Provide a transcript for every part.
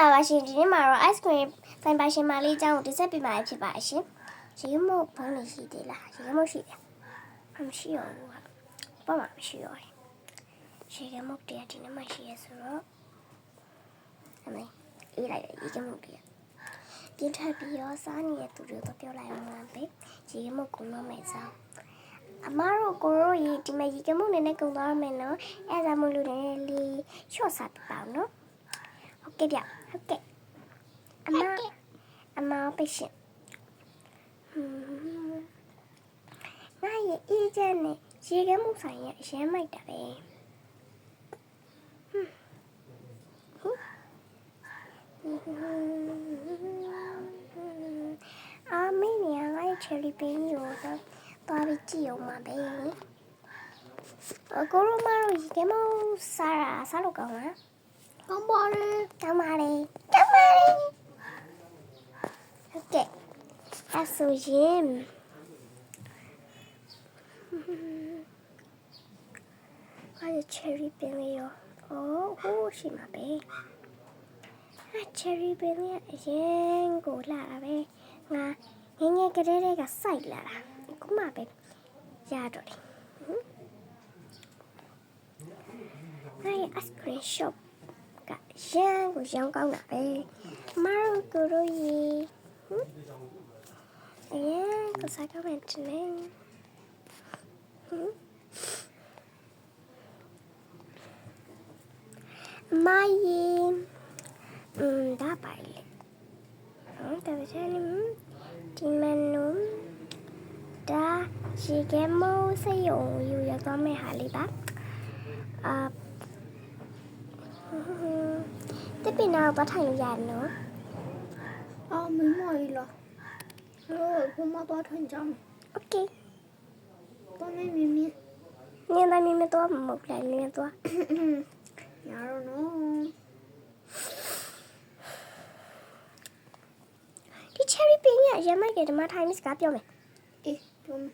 င်္ဂလာပါရှင်ဒီနေ့မှာတော့ ice cream ဖိုင်ပါရှင်မလေးအကြောင်းကိုတင်ဆက်ပေးမှာဖြစ်ပါရှင်ရေကမို့ဘုန်းနေရှိသေးလားရေကမို့ရှိတယ်မရှိရဘူးဟာဘာမှမရှိရဘူးရေကမို့တရားဒီနေ့မှရှိရဆိုတော့အမေအေးလိုက်တယ်ရေကမို့တရားပြင်းထပ်ပြီးရောစားနေတဲ့သူတွေကိုပြောလိုက်အောင်လားပဲရေကမို့ကုန်းတော့မယ်စားအမတို့ကိုရိုရီဒီမှာရေကမို့နဲ့နဲ့ကုံသွားမယ်နော်အဲဒါမို့လို့လည်းလေးချော့စားပြပါအောင်နော်ဟုတ် ကဲ့ဗျဟုတ်ကဲ့အမအမပိတ်ရှင်ဟွန်းငါရဲ့အေးချမ်းနဲ့ရေခဲမှုဆိုင်ရဲ့အရမ်းမိုက်တာပဲဟွန်းဟွန်းအာမင်းနေငါရဲ့ cherry bean ကိုတော့သွားပြီးကြည့်အောင်ပါပဲအကိုရမတို့ရေခဲမှုစားတာစားလို့ကောင်းလား ကောင်းပါလေကောင်းပါလေကောင်းပါလေဟုတ်ကဲ့အဲ့ဆိုရင်ဟာချယ်ရီပင်လေးရောဟိုဟိုးရှိမှာပဲဟာချယ်ရီပင်လေးအရင်ကိုလာတာပဲငါငယ်ငယ်ကလေးတွေကစိုက်လာတာအခုမှပဲရတော့တယ်ဟမ်ငါရဲ့ ice cream shop Cả của sáng con gặp đi Maru Kuru gì Dạ Con sai comment trên đây Mai gì đã bại lệ Ừ, tại vì sao nữa Thì mình nữa Ra Chị kém mô xây dựng Dù giờ con mê hạ lý bắp တစ်ပင်တော့ပတ်ထိုင်လို့ရတယ်နော် အော်မင်းမကြီးလားလို့ဘုမတော့ထွင်ကြမယ် โอเค တော့နေမြင်မြင် နင်တိုင်းမတော့မဟုတ်လိုက်နင်တော့ ရတော့နော် ဒီ cherry pin ရရမ်းမိုက်တယ်ဒီမှာထိုင်နေစကားပြောမယ် အေးပြောမယ်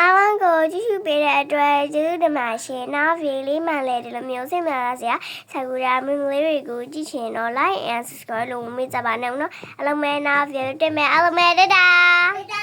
အဝန်ကိုကြည့်ရှုပေးတဲ့အတွက်ကျေးဇူးတင်ပါရှင်။နောက်ဗီဒီယိုလေးမှလည်းဒီလိုမျိုးစိတ်ဝင်စားစရာဆာကူရာမင်းလေးတွေကိုကြည့်ချင်တော့ like and subscribe လုပ်မမေ့ကြပါနဲ့နော်။အားလုံးပဲနောက်ဗီဒီယိုတင်မယ်အားလုံးပဲတဒါ